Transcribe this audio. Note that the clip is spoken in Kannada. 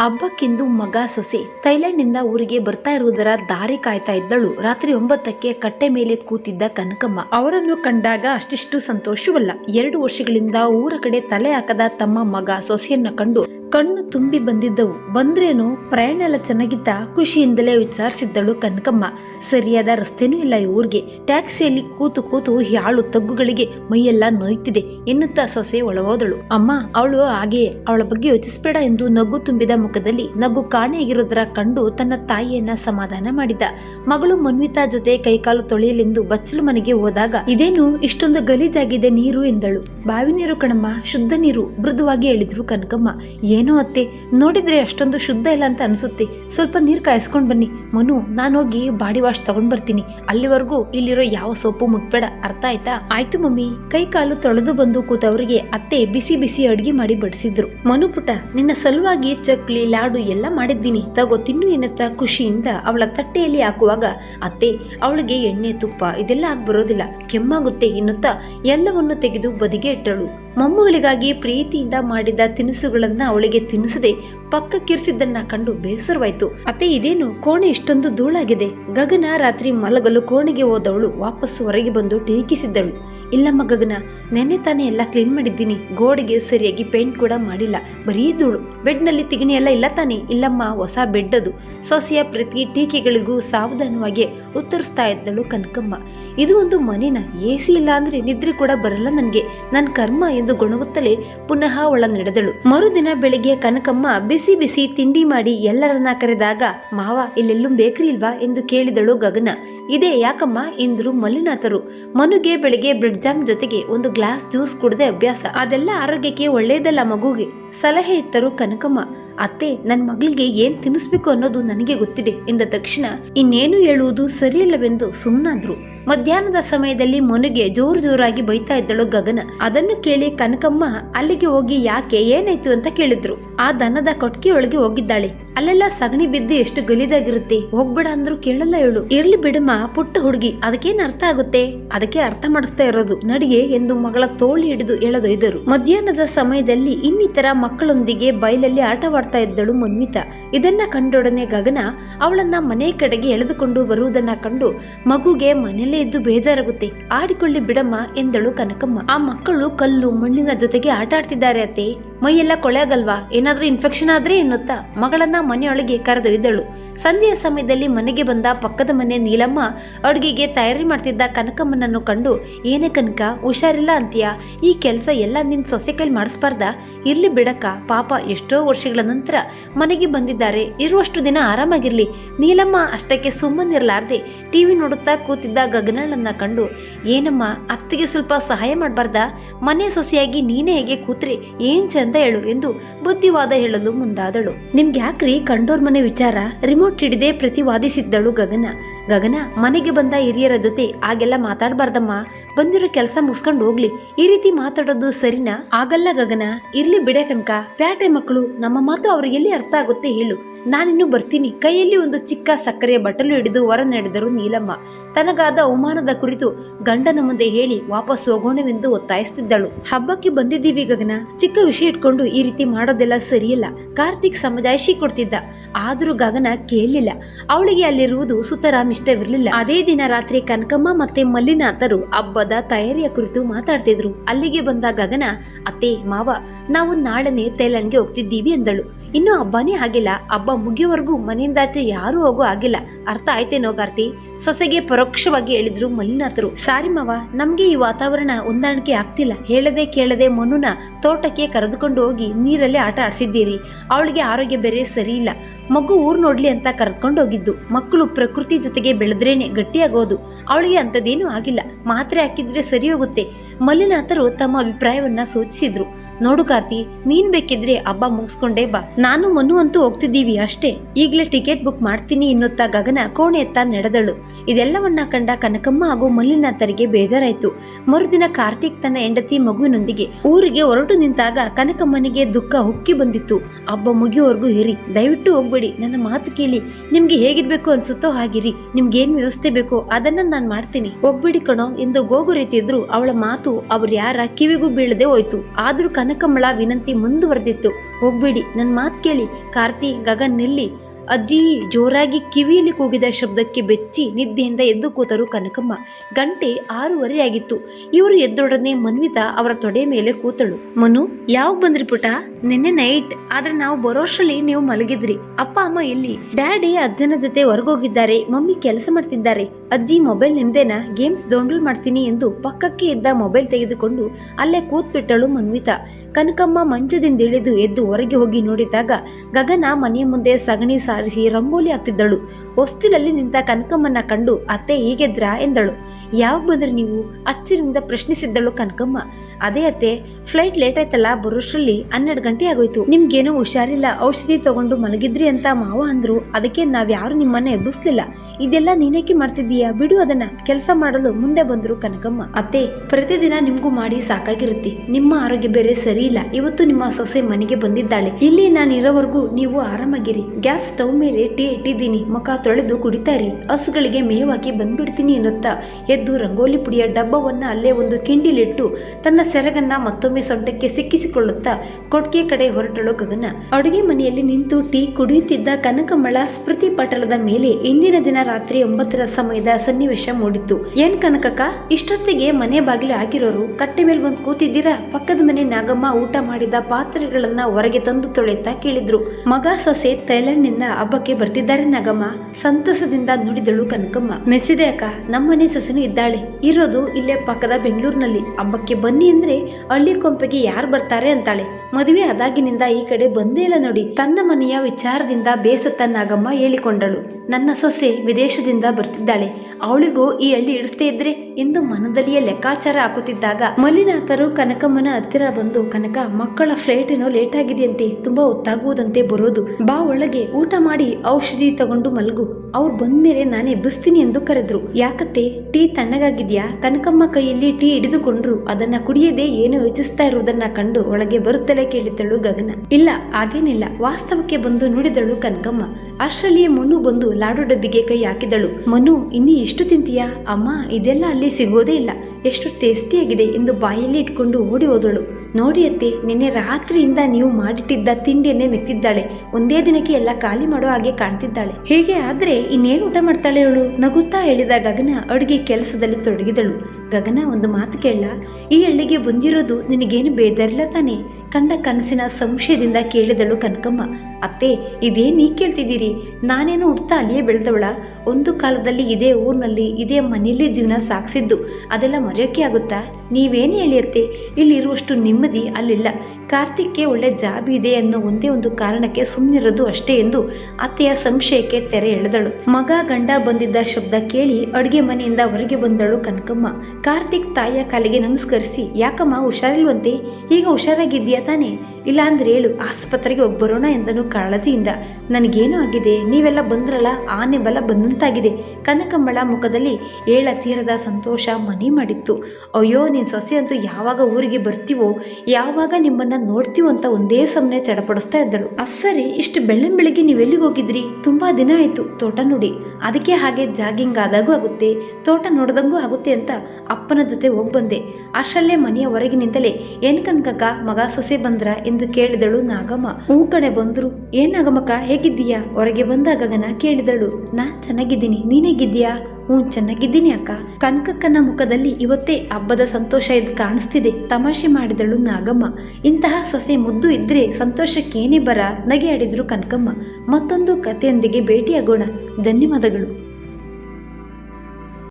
ಹಬ್ಬಕ್ಕೆಂದು ಮಗ ಸೊಸೆ ಥೈಲ್ಯಾಂಡ್ನಿಂದ ಊರಿಗೆ ಬರ್ತಾ ಇರುವುದರ ದಾರಿ ಕಾಯ್ತಾ ಇದ್ದಳು. ರಾತ್ರಿ ಒಂಬತ್ತಕ್ಕೆ ಕಟ್ಟೆ ಮೇಲೆ ಕೂತಿದ್ದ ಕನಕಮ್ಮ. ಅವರನ್ನು ಕಂಡಾಗ ಅಷ್ಟಿಷ್ಟು ಸಂತೋಷವಲ್ಲ. ಎರಡು ವರ್ಷಗಳಿಂದ ಊರ ಕಡೆ ತಲೆ ಹಾಕದ ತಮ್ಮ ಮಗ ಸೊಸೆಯನ್ನ ಕಂಡು ಕಣ್ಣು ತುಂಬಿ ಬಂದಿದ್ದವು. ಬಂದ್ರೇನು? ಪ್ರಯಾಣ ಎಲ್ಲ ಚೆನ್ನಾಗಿತ್ತ ಖುಷಿಯಿಂದಲೇ ವಿಚಾರಿಸಿದ್ದಳು ಕನಕಮ್ಮ. ಸರಿಯಾದ ರಸ್ತೆನೂ ಇಲ್ಲ ಈ ಊರಿಗೆ. ಟ್ಯಾಕ್ಸಿಯಲ್ಲಿ ಕೂತು ಕೂತು ಯಾಳು ತಗ್ಗುಗಳಿಗೆ ಮೈಯೆಲ್ಲ ನೋಯ್ತಿದೆ ಎನ್ನುತ್ತಾ ಸೊಸೆ ಒಳಗೋದಳು. ಅಮ್ಮ, ಅವಳು ಹಾಗೆಯೇ ಅವಳ ಬಗ್ಗೆ ಯೋಚಿಸಬೇಡ ಎಂದು ನಗು ತುಂಬಿದ ಮುಖದಲ್ಲಿ ನಗು ಕಾಣೆಯಾಗಿರೋದ್ರ ಕಂಡು ತನ್ನ ತಾಯಿಯನ್ನ ಸಮಾಧಾನ ಮಾಡಿದ. ಮಗಳು ಮನ್ವಿತಾ ಜೊತೆ ಕೈಕಾಲು ತೊಳೆಯಲೆಂದು ಬಚ್ಚಲು ಮನೆಗೆ ಹೋದಾಗ, ಇದೇನು? ಇಷ್ಟೊಂದು ಗಲೀಜಾಗಿದೆ ನೀರು? ಎಂದಳು. ಬಾವಿ ನೀರು ಕಣಮ್ಮ, ಶುದ್ಧ ನೀರು, ಮೃದುವಾಗಿ ಹೇಳಿದ್ರು ಕನಕಮ್ಮ. ಏನೋ ಅತ್ತೆ, ನೋಡಿದ್ರೆ ಅಷ್ಟೊಂದು ಶುದ್ಧ ಇಲ್ಲ ಅಂತ ಅನ್ಸುತ್ತೆ. ಸ್ವಲ್ಪ ನೀರು ಕಾಯಿಸ್ಕೊಂಡು ಬನ್ನಿ. ಮನು, ನಾನು ಹೋಗಿ ಬಾಡಿ ವಾಶ್ ತಗೊಂಡ್ ಬರ್ತೀನಿ. ಅಲ್ಲಿವರೆಗೂ ಇಲ್ಲಿರೋ ಯಾವ ಸೋಪು ಮುಟ್ಬೇಡ, ಅರ್ಥ ಆಯ್ತಾ? ಆಯ್ತು ಮಮ್ಮಿ. ಕೈ ಕಾಲು ತೊಳೆದು ಬಂದು ಕೂತವರಿಗೆ ಅತ್ತೆ ಬಿಸಿ ಬಿಸಿ ಅಡುಗೆ ಮಾಡಿ ಬಡಿಸಿದ್ರು. ಮನು ಪುಟ ನಿನ್ನ ಸಲುವಾಗಿ ಚಕ್ಲಿ, ಲಾಡು ಎಲ್ಲ ಮಾಡಿದ್ದೀನಿ. ತಗೋ, ತಿನ್ನು ಎನ್ನುತ್ತಾ ಖುಷಿಯಿಂದ ಅವಳ ತಟ್ಟೆಯಲ್ಲಿ ಹಾಕುವಾಗ, ಅತ್ತೆ, ಅವಳಿಗೆ ಎಣ್ಣೆ ತುಪ್ಪ ಇದೆಲ್ಲ ಆಗ್ಬರೋದಿಲ್ಲ ಕೆಮ್ಮಾಗುತ್ತೆ ಎನ್ನುತ್ತಾ ಎಲ್ಲವನ್ನು ತೆಗೆದು ಬದಿಗೆ ಇಟ್ಟಳು. ಮೊಮ್ಮಗಳಿಗಾಗಿ ಪ್ರೀತಿಯಿಂದ ಮಾಡಿದ ತಿನಿಸುಗಳನ್ನ ಅವಳಿಗೆ ತಿನ್ನಿಸದೆ ಪಕ್ಕಕ್ಕಿರಿಸಿದ್ದನ್ನ ಕಂಡು ಬೇಸರವಾಯ್ತು. ಅತ್ತೆ, ಇದೇನು? ಕೋಣೆ ಇಷ್ಟೊಂದು ಧೂಳಾಗಿದೆ. ಗಗನ ರಾತ್ರಿ ಮಲಗಲು ಕೋಣೆಗೆ ಹೋದವಳು ವಾಪಸ್ಸು ಹೊರಗೆ ಬಂದು ಟೀಕಿಸಿದ್ದಳು. ಇಲ್ಲಮ್ಮ ಗಗನ ನೆನ್ನೆ ತಾನೇ ಎಲ್ಲ ಕ್ಲೀನ್ ಮಾಡಿದ್ದೀನಿ. ಗೋಡೆಗೆ ಸರಿಯಾಗಿ ಪೇಂಟ್ ಕೂಡ ಮಾಡಿಲ್ಲ. ಬರೀ ಧೂಳು. ಬೆಡ್ನಲ್ಲಿ ತಿಗಣಿ ಎಲ್ಲ ಇಲ್ಲ ತಾನೇ? ಇಲ್ಲಮ್ಮ, ಹೊಸ ಬೆಡ್ ಅದು. ಸೊಸೆಯ ಪ್ರತಿ ಟೀಕೆಗಳಿಗೂ ಸಾವಧಾನವಾಗಿ ಉತ್ತರಿಸ್ತಾ ಇದ್ದಳು ಕನಕಮ್ಮ. ಇದು ಒಂದು ಮನೆನ ಎ ಸಿ ಇಲ್ಲ ಅಂದ್ರೆ ನಿದ್ರೆ ಕೂಡ ಬರಲ್ಲ ನನಗೆ. ನನ್ನ ಕರ್ಮ ಎಂದು ಗೊಣಗುತ್ತಲೇ ಪುನಃ ಒಳ ನಡೆದಳು ಮರುದಿನ ಬೆಳಿಗ್ಗೆ ಕನಕಮ್ಮ ಬಿಸಿ ಬಿಸಿ ತಿಂಡಿ ಮಾಡಿ ಎಲ್ಲರನ್ನ ಕರೆದಾಗ, ಮಾವ, ಇಲ್ಲೆಲ್ಲೂ ಬೇಕರಿ ಇಲ್ವಾ? ಎಂದು ಕೇಳಿದಳು ಗಗನ. ಇದೇ ಯಾಕಮ್ಮ? ಎಂದರು ಮಲ್ಲಿನಾಥರು ಮನುಗೆ ಬೆಳಿಗ್ಗೆ ಬ್ರೆಡ್ ಜಾಮ್ ಜೊತೆಗೆ ಒಂದು ಗ್ಲಾಸ್ ಜ್ಯೂಸ್ ಕುಡದೆ ಅಭ್ಯಾಸ. ಅದೆಲ್ಲ ಆರೋಗ್ಯಕ್ಕೆ ಒಳ್ಳೆಯದಲ್ಲ ಮಗುಗೆ. ಸಲಹೆ ಇತ್ತರು ಕನಕಮ್ಮ. ಅತ್ತೆ ನನ್ನ ಮಗಳಿಗೆ ಏನ್ ತಿನ್ನಿಸ್ಬೇಕು ಅನ್ನೋದು ನನಗೆ ಗೊತ್ತಿದೆ ಎಂದ ತಕ್ಷಣ ಇನ್ನೇನು ಹೇಳುವುದು ಸರಿಯಿಲ್ಲವೆಂದು ಸುಮ್ಮನಾದ್ರು ಮಧ್ಯಾಹ್ನದ ಸಮಯದಲ್ಲಿ ಮುನಿಗೆ ಜೋರು ಜೋರಾಗಿ ಬೈತಾ ಇದ್ದಳು ಗಗನ. ಅದನ್ನು ಕೇಳಿ ಕನಕಮ್ಮ, ಅಲ್ಲಿಗೆ ಹೋಗಿ ಯಾಕೆ ಏನಾಯ್ತು ಅಂತ ಕೇಳಿದ್ರು. ಆ ದನದ ಕೊಟ್ಕಿಯೊಳಗೆ ಹೋಗಿದ್ದಾಳೆ. ಅಲ್ಲೆಲ್ಲ ಸಗಣಿ ಬಿದ್ದು ಎಷ್ಟು ಗಲೀಜಾಗಿರುತ್ತೆ. ಹೋಗ್ಬೇಡ ಅಂದ್ರು ಕೇಳಲ್ಲ ಹೇಳು ಇರ್ಲಿ ಬಿಡಮ್ಮ, ಪುಟ್ಟ ಹುಡುಗಿ. ಅದಕ್ಕೇನ್ ಅರ್ಥ ಆಗುತ್ತೆ? ಅದಕ್ಕೆ ಅರ್ಥ ಮಾಡಿಸ್ತಾ ಇರೋದು. ನಡಿಗೆ ಎಂದು ಮಗಳ ತೋಳಿ ಹಿಡಿದು ಎಳೆದೊಯ್ದರು. ಮಧ್ಯಾಹ್ನದ ಸಮಯದಲ್ಲಿ ಇನ್ನಿತರ ಮಕ್ಕಳೊಂದಿಗೆ ಬಯಲಲ್ಲಿ ಆಟವಾಡ್ತಾ ಇದ್ದಳು ಮನ್ವಿತಾ ಇದನ್ನ ಕಂಡೊಡನೆ ಗಗನ ಅವಳನ್ನ ಮನೆ ಕಡೆಗೆ ಎಳೆದುಕೊಂಡು ಬರುವುದನ್ನ ಕಂಡು ಮಗುಗೆ ಮನೆಯಲ್ಲೇ ಇದ್ದು ಬೇಜಾರಾಗುತ್ತೆ. ಆಡಿಕೊಳ್ಳಿ ಬಿಡಮ್ಮ ಎಂದಳು ಕನಕಮ್ಮ. ಆ ಮಕ್ಕಳು ಕಲ್ಲು ಮಣ್ಣಿನ ಜೊತೆಗೆ ಆಟ ಆಡ್ತಿದ್ದಾರೆ ಅತ್ತೆ. ಮೈಯೆಲ್ಲ ಕೊಳೆಯಾಗಲ್ವಾ? ಏನಾದ್ರೂ ಇನ್ಫೆಕ್ಷನ್ ಆದ್ರೆ ಎನ್ನುತ್ತಾ? ಮಗಳನ್ನ ಮನೆಯೊಳಗೆ ಕರೆದೊಯ್ದಳು ಸಂಜೆಯ ಸಮಯದಲ್ಲಿ ಮನೆಗೆ ಬಂದ ಪಕ್ಕದ ಮನೆ ನೀಲಮ್ಮ ಅಡುಗೆಗೆ ತಯಾರಿ ಮಾಡ್ತಿದ್ದ ಕನಕಮ್ಮನನ್ನು ಕಂಡು, ಏನೇ ಕನಕ, ಹುಷಾರಿಲ್ಲ ಅಂತೀಯಾ? ಈ ಕೆಲಸ ಎಲ್ಲ ನಿನ್ ಸೊಸೆ ಕೈಲಿ ಮಾಡಿಸ್ಬಾರ್ದ? ಇರ್ಲಿ ಬಿಡಕ್ಕ, ಪಾಪ ಎಷ್ಟೋ ವರ್ಷಗಳ ನಂತರ ಮನೆಗೆ ಬಂದಿದ್ದಾರೆ. ಇರುವಷ್ಟು ದಿನ ಆರಾಮಾಗಿರ್ಲಿ. ನೀಲಮ್ಮ ಅಷ್ಟಕ್ಕೆ ಸುಮ್ಮನಿರ್ಲಾರ್ದೆ ಟಿವಿ ನೋಡುತ್ತಾ ಕೂತಿದ್ದ ಗಗನಳನ್ನ ಕಂಡು, ಏನಮ್ಮ, ಅತ್ತಿಗೆ ಸ್ವಲ್ಪ ಸಹಾಯ ಮಾಡಬಾರ್ದ? ಮನೆ ಸೊಸೆಯಾಗಿ ನೀನೇ ಹೇಗೆ ಕೂತ್ರೆ? ಏನ್ ಹೇಳು ಎಂದು ಬುದ್ಧಿವಾದ ಹೇಳಲು ಮುಂದಾದಳು. ನಿಮ್ಗೆ ಯಾಕ್ರಿ ಕಂಡೋರ್ ಮನೆ ವಿಚಾರ? ರಿಮೋಟ್ ಹಿಡಿದೇ ಪ್ರತಿವಾದಿಸಿದ್ದಳು ಗಗನ. ಗಗನ, ಮನೆಗೆ ಬಂದ ಹಿರಿಯರ ಜೊತೆ ಆಗೆಲ್ಲ ಮಾತಾಡಬಾರ್ದಮ್ಮ. ಬಂದಿರೋ ಕೆಲಸ ಮುಸ್ಕೊಂಡು ಹೋಗ್ಲಿ. ಈ ರೀತಿ ಮಾತಾಡೋದು ಸರಿನಾ? ಆಗಲ್ಲ ಗಗನ. ಇರ್ಲಿ ಬಿಡೆ ಕನಕ. ಪ್ಯಾಟೆ ಮಕ್ಕಳು ನಮ್ಮ ಮಾತು ಅವ್ರಿಗೆ ಎಲ್ಲಿ ಅರ್ಥ ಆಗುತ್ತೆ ಹೇಳು. ನಾನಿನ್ನು ಬರ್ತೀನಿ. ಕೈಯಲ್ಲಿ ಒಂದು ಚಿಕ್ಕ ಸಕ್ಕರೆಯ ಬಟ್ಟಲು ಹಿಡಿದು ಹೊರ ನಡೆದರು ನೀಲಮ್ಮ. ತನಗಾದ ಅವಮಾನದ ಕುರಿತು ಗಂಡನ ಮುಂದೆ ಹೇಳಿ ವಾಪಸ್ ಹೋಗೋಣವೆಂದು ಒತ್ತಾಯಿಸುತ್ತಿದ್ದಳು ಹಬ್ಬಕ್ಕೆ ಬಂದಿದ್ದೀವಿ ಗಗನ. ಚಿಕ್ಕ ವಿಷಯ ಇಟ್ಕೊಂಡು ಈ ರೀತಿ ಮಾಡೋದೆಲ್ಲ ಸರಿಯಲ್ಲ. ಕಾರ್ತಿಕ್ ಸಮಜಾಯಿಷಿ ಕೊಡ್ತಿದ್ದ. ಆದರೂ ಗಗನ ಕೇಳಲಿಲ್ಲ. ಅವಳಿಗೆ ಅಲ್ಲಿರುವುದು ಸುತರಾಮ್ ಇಷ್ಟವಿರಲಿಲ್ಲ. ಅದೇ ದಿನ ರಾತ್ರಿ ಕನಕಮ್ಮ ಮತ್ತೆ ಮಲ್ಲಿನಾಥರು ಹಬ್ಬದ ತಯಾರಿಯ ಕುರಿತು ಮಾತಾಡ್ತಿದ್ರು. ಅಲ್ಲಿಗೆ ಬಂದ ಗಗನ, ಅತ್ತೆ, ಮಾವ, ನಾವು ನಾಳೆನೆ ಥೈಲ್ಯಾಂಡ್ಗೆ ಹೋಗ್ತಿದ್ದೀವಿ ಎಂದಳು ಇನ್ನೂ ಹಬ್ಬನೇ ಆಗಿಲ್ಲ. ಹಬ್ಬ ಮುಗಿಯೋವರೆಗೂ ಮನೆಯಿಂದಾಚೆ ಯಾರೂ ಹೋಗೋ ಆಗಿಲ್ಲ ಅರ್ಥ ಆಯ್ತೇನೋ ಕಾರ್ತಿ ಸೊಸೆಗೆ ಪರೋಕ್ಷವಾಗಿ ಹೇಳಿದ್ರು ಮಲ್ಲಿನಾಥರು, ಸಾರಿ ಮಾವ, ನಮ್ಗೆ ಈ ವಾತಾವರಣ ಹೊಂದಾಣಿಕೆ ಆಗ್ತಿಲ್ಲ. ಹೇಳದೆ ಕೇಳದೆ ಮನುನ ತೋಟಕ್ಕೆ ಕರೆದುಕೊಂಡು ಹೋಗಿ ನೀರಲ್ಲಿ ಆಟ ಆಡಿಸಿದ್ದೀರಿ. ಅವಳಿಗೆ ಆರೋಗ್ಯ ಬೇರೆ ಸರಿ ಇಲ್ಲ. ಮಗು ಊರು ನೋಡ್ಲಿ ಅಂತ ಕರೆದುಕೊಂಡು ಹೋಗಿದ್ದು. ಮಕ್ಕಳು ಪ್ರಕೃತಿ ಜೊತೆಗೆ ಬೆಳೆದ್ರೇನೆ ಗಟ್ಟಿಯಾಗೋದು. ಅವಳಿಗೆ ಅಂಥದ್ದೇನೂ ಆಗಿಲ್ಲ. ಮಾತ್ರೆ ಹಾಕಿದ್ರೆ ಸರಿ ಹೋಗುತ್ತೆ. ಮಲ್ಲಿನಾಥರು ತಮ್ಮ ಅಭಿಪ್ರಾಯವನ್ನ ಸೂಚಿಸಿದ್ರು. ನೋಡು ಕಾರ್ತಿ, ನೀನ್ ಬೇಕಿದ್ರೆ ಹಬ್ಬ ಮುಗಿಸ್ಕೊಂಡೇ ಬಾ. ನಾನು ಮನು ಅಂತೂ ಹೋಗ್ತಿದ್ದೀವಿ ಅಷ್ಟೇ. ಈಗಲೇ ಟಿಕೆಟ್ ಬುಕ್ ಮಾಡ್ತೀನಿ ಎನ್ನುತ್ತಾ ಗಗನ ಕೋಣೆ ಎತ್ತ ನಡೆದಳು. ಇದೆಲ್ಲವನ್ನ ಕಂಡ ಕನಕಮ್ಮ ಹಾಗೂ ಮಲ್ಲಿನಾಥರಿಗೆ ಬೇಜಾರಾಯಿತು. ಮರುದಿನ ಕಾರ್ತಿಕ್ ತನ್ನ ಹೆಂಡತಿ ಮಗುವಿನೊಂದಿಗೆ ಊರಿಗೆ ಹೊರಟು ನಿಂತಾಗ ಕನಕಮ್ಮನಿಗೆ ದುಃಖ ಹುಕ್ಕಿ ಬಂದಿತ್ತು. ಹಬ್ಬ ಮುಗಿಯೋವರೆಗೂ ಇರಿ, ದಯವಿಟ್ಟು ಹೋಗ್ಬೇಡಿ. ನನ್ನ ಮಾತು ಕೇಳಿ ನಿಮ್ಗೆ ಹೇಗಿರ್ಬೇಕು ಅನ್ಸುತ್ತೋ ಹಾಗಿರಿ. ನಿಮ್ಗೆ ಏನ್ ವ್ಯವಸ್ಥೆ ಬೇಕೋ ಅದನ್ನ ನಾನು ಮಾಡ್ತೀನಿ. ಹೋಗ್ಬಿಡಿ ಕಣೋ, ಎಂದು ಗೋಗು ರೀತಿದ್ರು ಅವಳ ಮಾತು ಅವ್ರ ಯಾರ ಕಿವಿಗೂ ಬೀಳದೆ ಹೋಯ್ತು. ಆದ್ರೂ ಕನಕಮ್ಮಳ ವಿನಂತಿ ಮುಂದುವರೆದಿತ್ತು. ಹೋಗ್ಬೇಡಿ ನನ್ನ ಮಾತು ಕೇಳಿ. ಕಾರ್ತಿ, ಗಗನ್ ನಿಲ್ಲಿ. ಅಜ್ಜಿ ಜೋರಾಗಿ ಕಿವಿಯಲ್ಲಿ ಕೂಗಿದ ಶಬ್ದಕ್ಕೆ ಬೆಚ್ಚಿ ನಿದ್ದೆಯಿಂದ ಎದ್ದು ಕೂತರು ಕನಕಮ್ಮ. ಗಂಟೆ ಆರೂವರೆ ಆಗಿತ್ತು. ಇವರು ಎದ್ದೊಡನೆ ಮನ್ವಿತಾ ಅವರ ತೊಡೆ ಮೇಲೆ ಕೂತಳು. ಮನು, ಯಾವಾಗ ಬಂದ್ರಿ ಪುಟ? ನಿನ್ನೆ ನೈಟ್ ಆದ್ರೆ ನಾವು ಬರೋಷ್ರಲ್ಲಿ ನೀವು ಮಲಗಿದ್ರಿ. ಅಪ್ಪ, ಅಮ್ಮ ಎಲ್ಲಿ? ಡ್ಯಾಡಿ ಅಜ್ಜನ ಜೊತೆ ಹೊರಗೋಗಿದ್ದಾರೆ. ಮಮ್ಮಿ ಕೆಲಸ ಮಾಡ್ತಿದ್ದಾರೆ. ಅಜ್ಜಿ ಮೊಬೈಲ್ ನಿಮ್ದೇನಾ? ಗೇಮ್ಸ್ ಡೌನ್ಲೋಡ್ ಮಾಡ್ತೀನಿ ಎಂದು ಪಕ್ಕಕ್ಕೆ ಇದ್ದ ಮೊಬೈಲ್ ತೆಗೆದುಕೊಂಡು ಅಲ್ಲೇ ಕೂತ್ಬಿಟ್ಟಳು ಮನ್ವಿತಾ. ಕನಕಮ್ಮ ಮಂಚದಿಂದ ಇಳಿದು ಎದ್ದು ಹೊರಗೆ ಹೋಗಿ ನೋಡಿದಾಗ ಗಗನ ಮನೆಯ ಮುಂದೆ ಸಗಣಿ ಸಾರಿಸಿ ರಂಗೋಲಿ ಹಾಕ್ತಿದ್ದಳು. ಹೊಸ್ತಿಲಲ್ಲಿ ನಿಂತ ಕನಕಮ್ಮನ ಕಂಡು, ಅತ್ತೆ ಹೀಗೆದ್ರಾ? ಎಂದಳು. ಯಾವಾಗ ಬಂದ್ರೆ ನೀವು? ಅಚ್ಚರಿಂದ ಪ್ರಶ್ನಿಸಿದ್ದಳು ಕನಕಮ್ಮ. ಅದೇ ಅತ್ತೆ ಫ್ಲೈಟ್ ಲೇಟ್ ಆಯ್ತಲ್ಲ ಬರೋಷ್ರಲ್ಲಿ ಹನ್ನೆರಡು ಗಂಟೆ ಆಗೋಯ್ತು. ನಿಮ್ಗೇನೋ ಹುಷಾರಿಲ್ಲ, ಔಷಧಿ ತಗೊಂಡು ಮಲಗಿದ್ರಿ ಅಂತ ಮಾವ ಅಂದ್ರು. ಅದಕ್ಕೆ ನಾವ್ಯಾರು ನಿಮ್ಮನ್ನ ಎಬ್ಬಿಸ್ಲಿಲ್ಲ. ಇದೆಲ್ಲ ನೀನೇಕೆ ಮಾಡ್ತಿದ್ದೀಯಾ ಬಿಡು ಅದನ್ನ. ಕೆಲಸ ಮಾಡಲು ಮುಂದೆ ಬಂದ್ರು ಕನಕಮ್ಮ. ಅತ್ತೆ, ಪ್ರತಿದಿನ ನಿಮ್ಗೂ ಮಾಡಿ ಸಾಕಾಗಿರುತ್ತೆ. ನಿಮ್ಮ ಆರೋಗ್ಯ ಬೇರೆ ಸರಿ ಇಲ್ಲ. ಇವತ್ತು ನಿಮ್ಮ ಸೊಸೆ ಮನೆಗೆ ಬಂದಿದ್ದಾಳೆ. ಇಲ್ಲಿ ನಾನು ಇರೋವರೆಗೂ ನೀವು ಆರಾಮಾಗಿರಿ. ಗ್ಯಾಸ್ ಸ್ಟವ್ ಮೇಲೆ ಟೀ ಇಟ್ಟಿದ್ದೀನಿ. ಮುಖ ತೊಳೆದು ಕುಡಿತಾರಿ. ಹಸುಗಳಿಗೆ ಮೇವಾಗಿ ಬಂದ್ಬಿಡ್ತೀನಿ ಎನ್ನುತ್ತಾ ಎದ್ದು ರಂಗೋಲಿ ಪುಡಿಯ ಡಬ್ಬವನ್ನ ಅಲ್ಲೇ ಒಂದು ಕಿಂಡಿಲಿಟ್ಟು ತನ್ನ ಸೆರಗನ್ನ ಮತ್ತೊಮ್ಮೆ ಸೊಂಟಕ್ಕೆ ಸಿಕ್ಕಿಸಿಕೊಳ್ಳುತ್ತಾ ಕೊಟ್ಕೆ ಕಡೆ ಹೊರಟಳು ಗಗನ. ಅಡುಗೆ ಮನೆಯಲ್ಲಿ ನಿಂತು ಟೀ ಕುಡಿಯುತ್ತಿದ್ದ ಕನಕಮಳ ಸ್ಮೃತಿ ಪಟಲದ ಮೇಲೆ ಇಂದಿನ ದಿನ ರಾತ್ರಿ ಒಂಬತ್ತರ ಸಮಯದ ಸನ್ನಿವೇಶ ಮೂಡಿತ್ತು. ಏನ್ ಕನಕಕ್ಕ ಇಷ್ಟೊತ್ತಿಗೆ ಮನೆ ಬಾಗಿಲು ಆಗಿರೋರು ಕಟ್ಟೆ ಮೇಲೆ ಬಂದು ಕೂತಿದ್ದೀರಾ? ಪಕ್ಕದ ಮನೆ ನಾಗಮ್ಮ ಊಟ ಮಾಡಿದ ಪಾತ್ರೆಗಳನ್ನ ಹೊರಗೆ ತಂದು ತೊಳೆಯುತ್ತಾ ಕೇಳಿದ್ರು. ಮಗ ಸೊಸೆ ಥೈಲ್ಯಾಂಡ್ನಿಂದ ಹಬ್ಬಕ್ಕೆ ಬರ್ತಿದ್ದಾರೆ ನಾಗಮ್ಮ. ಸಂತಸದಿಂದ ನುಡಿದಳು ಕನಕಮ್ಮ. ಮೆಸಿದೆ ಅಕ್ಕ ನಮ್ಮನೆ ಸೊಸೆನೂ ಇದ್ದಾಳೆ. ಇರೋದು ಇಲ್ಲೇ ಪಕ್ಕದ ಬೆಂಗಳೂರಿನಲ್ಲಿ. ಹಬ್ಬಕ್ಕೆ ಬನ್ನಿ ಅಂದ್ರೆ ಹಳ್ಳಿ ಕೊಂಪೆಗೆ ಯಾರು ಬರ್ತಾರೆ ಅಂತಾಳೆ. ಮದುವೆ ಆದಾಗಿನಿಂದ ಈ ಕಡೆ ಬಂದೇ ಇಲ್ಲ ನೋಡಿ. ತನ್ನ ಮನೆಯ ವಿಚಾರದಿಂದ ಬೇಸತ್ತ ನಾಗಮ್ಮ ಹೇಳಿಕೊಂಡಳು. ನನ್ನ ಸೊಸೆ ವಿದೇಶದಿಂದ ಬರ್ತಿದ್ದಾಳೆ. ಅವಳಿಗೂ ಈ ಹಳ್ಳಿ ಇಡಿಸ್ತೇ ಇದ್ರೆ ಎಂದು ಮನದಲ್ಲಿಯೇ ಲೆಕ್ಕಾಚಾರ ಹಾಕುತ್ತಿದ್ದಾಗ ಮಲ್ಲಿನಾಥರು ಕನಕಮ್ಮನ ಹತ್ತಿರ ಬಂದು, ಕನಕ, ಮಕ್ಕಳ ಫ್ಲೈಟ್ ಏನೋ ಲೇಟ್ ಆಗಿದೆಯಂತೆ, ತುಂಬಾ ಹೊತ್ತಾಗುವುದಂತೆ ಬರೋದು. ಬಾ ಒಳಗೆ, ಊಟ ಮಾಡಿ, ಔಷಧಿ ತಗೊಂಡು ಮಲಗು. ಅವ್ರು ಬಂದ್ಮೇಲೆ ನಾನೇ ಎಬ್ಬಿಸ್ತೀನಿ ಎಂದು ಕರೆದ್ರು. ಯಾಕತ್ತೆ, ಟೀ ತಣ್ಣಗಾಗಿದ್ಯಾ? ಕನಕಮ್ಮ ಕೈಯಲ್ಲಿ ಟೀ ಹಿಡಿದುಕೊಂಡ್ರು. ಅದನ್ನ ಕುಡಿಯದೆ ಏನು ಯೋಚಿಸ್ತಾ ಇರುವುದನ್ನ ಕಂಡು ಒಳಗೆ ಬರುತ್ತಲೇ ಕೇಳಿದ್ದಳು ಗಗನ. ಇಲ್ಲ, ಹಾಗೇನಿಲ್ಲ. ವಾಸ್ತವಕ್ಕೆ ಬಂದು ನುಡಿದಳು ಕನಕಮ್ಮ. ಅಷ್ಟರಲ್ಲಿಯೇ ಮನು ಬಂದು ಲಾಡು ಡಬ್ಬಿಗೆ ಕೈ ಹಾಕಿದಳು. ಮನು, ಇನ್ನು ಎಷ್ಟು ತಿಂತೀಯಾ? ಅಮ್ಮ, ಇದೆಲ್ಲ ಅಲ್ಲಿ ಸಿಗೋದೇ ಇಲ್ಲ. ಎಷ್ಟು ಟೇಸ್ಟಿಯಾಗಿದೆ ಎಂದು ಬಾಯಲ್ಲಿ ಇಟ್ಕೊಂಡು ಓಡಿ ಹೋದಳು. ನೋಡಿ ಅತ್ತೆ, ನಿನ್ನೆ ರಾತ್ರಿಯಿಂದ ನೀವು ಮಾಡಿಟ್ಟಿದ್ದ ತಿಂಡಿಯನ್ನೇ ಮೆತ್ತಿದ್ದಾಳೆ. ಒಂದೇ ದಿನಕ್ಕೆ ಎಲ್ಲ ಖಾಲಿ ಮಾಡೋ ಹಾಗೆ ಕಾಣ್ತಿದ್ದಾಳೆ. ಹೇಗೆ ಆದ್ರೆ ಇನ್ನೇನು ಊಟ ಮಾಡ್ತಾಳೆ ಅವಳು? ನಗುತ್ತಾ ಹೇಳಿದ ಗಗನ ಅಡುಗೆ ಕೆಲಸದಲ್ಲಿ ತೊಡಗಿದಳು. ಗಗನ ಒಂದು ಮಾತು ಕೇಳ ಈ ಹಳ್ಳಿಗೆ ಬಂದಿರೋದು ನಿನಗೇನು ಬೇಜಾರಿಲ್ಲ ತಾನೆ? ಕಂಡ ಕನಸಿನ ಸಂಶಯದಿಂದ ಕೇಳಿದಳು ಕನಕಮ್ಮ. ಅತ್ತೆ, ಇದೇನು ಈಗ ಕೇಳ್ತಿದ್ದೀರಿ? ನಾನೇನು ಹುಡ್ತಾ ಅಲ್ಲಿಯೇ ಬೆಳೆದವಳ? ಒಂದು ಕಾಲದಲ್ಲಿ ಇದೇ ಊರಿನಲ್ಲಿ, ಇದೇ ಮನೆಯಲ್ಲಿ ಜೀವನ ಸಾಗಿಸಿದ್ದು. ಅದೆಲ್ಲ ಮರೆಯೋಕೆ ಆಗುತ್ತಾ? ನೀವೇನು ಹೇಳಿಯತ್ತೆ ಇಲ್ಲಿರುವಷ್ಟು ನೆಮ್ಮದಿ ಅಲ್ಲಿಲ್ಲ. ಕಾರ್ತಿಕ್ಗೆ ಒಳ್ಳೆ ಜಾಬ್ ಇದೆ ಅನ್ನೋ ಒಂದೇ ಒಂದು ಕಾರಣಕ್ಕೆ ಸುಮ್ಮನಿರೋದು ಅಷ್ಟೇ ಎಂದು ಅತ್ತೆಯ ಸಂಶಯಕ್ಕೆ ತೆರೆ ಎಳೆದಳು. ಮಗ ಗಂಡ ಬಂದಿದ್ದ ಶಬ್ದ ಕೇಳಿ ಅಡುಗೆ ಮನೆಯಿಂದ ಹೊರಗೆ ಬಂದಳು ಕನಕಮ್ಮ. ಕಾರ್ತಿಕ್ ತಾಯಿಯ ಕಾಲಿಗೆ ನಮಸ್ಕರಿಸಿ, ಯಾಕಮ್ಮ, ಹುಷಾರಿಲ್ವಂತೆ? ಈಗ ಹುಷಾರಾಗಿದ್ದೀಯಾ ತಾನೇ? ಇಲ್ಲ ಅಂದ್ರೆ ಹೇಳು, ಆಸ್ಪತ್ರೆಗೆ ಒಬ್ಬರೋಣ ಬರೋಣ ಎಂದನು ಕಾಳಜಿಯಿಂದ. ನನಗೇನು ಆಗಿದೆ, ನೀವೆಲ್ಲ ಬಂದ್ರಲ್ಲ ಆನೆ ಬಲ ಬಂದಂತಾಗಿದೆ. ಕನಕಂಬಳ ಮುಖದಲ್ಲಿ ಏಳ ತೀರದ ಸಂತೋಷ ಮನೆ ಮಾಡಿತ್ತು. ಅಯ್ಯೋ ನಿನ್ನ ಸೊಸೆ ಅಂತೂ ಯಾವಾಗ ಊರಿಗೆ ಬರ್ತೀವೋ, ಯಾವಾಗ ನಿಮ್ಮನ್ನ ನೋಡ್ತೀವೋ ಅಂತ ಒಂದೇ ಸಮನೆ ಚಡಪಡಿಸ್ತಾ ಇದ್ದಳು. ಅಸ್ಸರಿ ಇಷ್ಟು ಬೆಳ್ಳಂ ನೀವು ನೀವೆಲ್ಲಿಗೆ ಹೋಗಿದ್ರಿ? ತುಂಬಾ ದಿನ ಆಯ್ತು, ತೋಟ ನೋಡಿ. ಅದಕ್ಕೆ ಹಾಗೆ ಜಾಗಿಂಗ್ ಆದಾಗೂ ಆಗುತ್ತೆ, ತೋಟ ನೋಡ್ದಂಗೂ ಆಗುತ್ತೆ ಅಂತ ಅಪ್ಪನ ಜೊತೆ ಹೋಗಿ ಬಂದೆ. ಅಷ್ಟರಲ್ಲೇ ಮನೆಯ ಹೊರಗಿನಿಂದಲೇ, ಏನ್ ಕನ್ಕಕ್ಕ ಮಗ, ಸೊಸೆ ಬಂದ್ರ ಎಂದು ಕೇಳಿದಳು ನಾಗಮ್ಮ. ಹೂ ಕಡೆ ಬಂದ್ರು. ಏನ್ ನಾಗಮ್ಮಕ್ಕ, ಹೇಗಿದ್ದೀಯಾ? ಹೊರಗೆ ಬಂದ ಗಗನ ಕೇಳಿದಳು. ನಾ ಚೆನ್ನಾಗಿದ್ದೀನಿ. ನೀನೇಗಿದ್ದೀಯಾ ಹ್ಞೂ, ಚೆನ್ನಾಗಿದ್ದೀನಿ ಅಕ್ಕ. ಕನಕಕ್ಕನ ಮುಖದಲ್ಲಿ ಇವತ್ತೇ ಹಬ್ಬದ ಸಂತೋಷ ಇದು ಕಾಣಿಸ್ತಿದೆ. ತಮಾಷೆ ಮಾಡಿದಳು ನಾಗಮ್ಮ. ಇಂತಹ ಸೊಸೆ ಮುದ್ದು ಇದ್ರೆ ಸಂತೋಷಕ್ಕೇನೇ ಬರ? ನಗೆ ಆಡಿದ್ರು ಕನಕಮ್ಮ. ಮತ್ತೊಂದು ಕಥೆಯೊಂದಿಗೆ ಭೇಟಿಯಾಗೋಣ. ಧನ್ಯವಾದಗಳು.